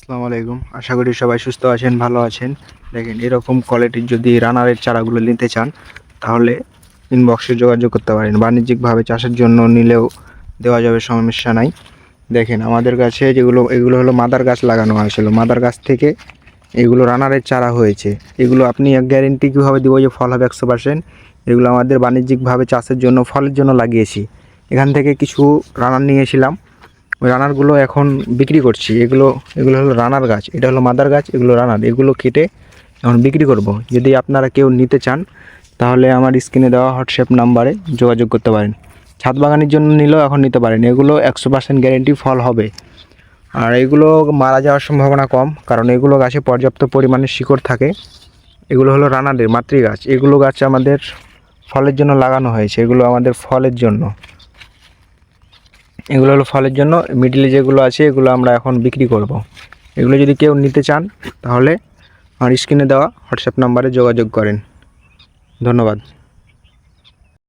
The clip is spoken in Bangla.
আসসালামু আলাইকুম। আশা করি সবাই সুস্থ আছেন, ভালো আছেন। দেখেন, এরকম কোয়ালিটির যদি রানারের চারাগুলো নিতে চান, তাহলে ইনবক্সে যোগাযোগ করতে পারেন। বাণিজ্যিকভাবে চাষের জন্য নিলেও দেওয়া যাবে, সমস্যা নাই। দেখেন, আমাদের কাছে যেগুলো, এগুলো হলো মাদার গাছ লাগানো হয়েছিল। মাদার গাছ থেকে এগুলো রানারের চারা হয়েছে। এগুলো আপনি গ্যারেন্টি কীভাবে দেবো যে ফল হবে একশো পার্সেন্ট এগুলো আমাদের বাণিজ্যিকভাবে চাষের জন্য, ফলের জন্য লাগিয়েছি। এখান থেকে কিছু রানার নিয়েছিলাম। রানারগুলো এখন বিক্রি করছি। এগুলো এগুলো হলো রানার গাছ, এটা হলো মাদার গাছ, এগুলো রানার। এগুলো কেটে এখন বিক্রি করব। যদি আপনারা কেউ নিতে চান, তাহলে আমার স্ক্রিনে দেওয়া হোয়াটসঅ্যাপ নাম্বারে যোগাযোগ করতে পারেন। ছাদ বাগানের জন্য নিলেও এখন নিতে পারেন। এগুলো একশো পার্সেন্ট গ্যারেন্টি ফল হবে। আর এগুলো মারা যাওয়ার সম্ভাবনা কম, কারণ এগুলো গাছে পর্যাপ্ত পরিমাণে শিকড় থাকে। এগুলো হলো রানারের মাতৃ গাছ এগুলো গাছ আমাদের ফলের জন্য লাগানো হয়েছে। এগুলো আমাদের ফলের জন্য। এগুলো হলো ফলের জন্য। মিডিলে যেগুলো আছে, এগুলো আমরা এখন বিক্রি করব। এগুলো যদি কেউ নিতে চান, তাহলে আমার স্ক্রিনে দেওয়া হোয়াটসঅ্যাপ নাম্বারে যোগাযোগ করেন। ধন্যবাদ।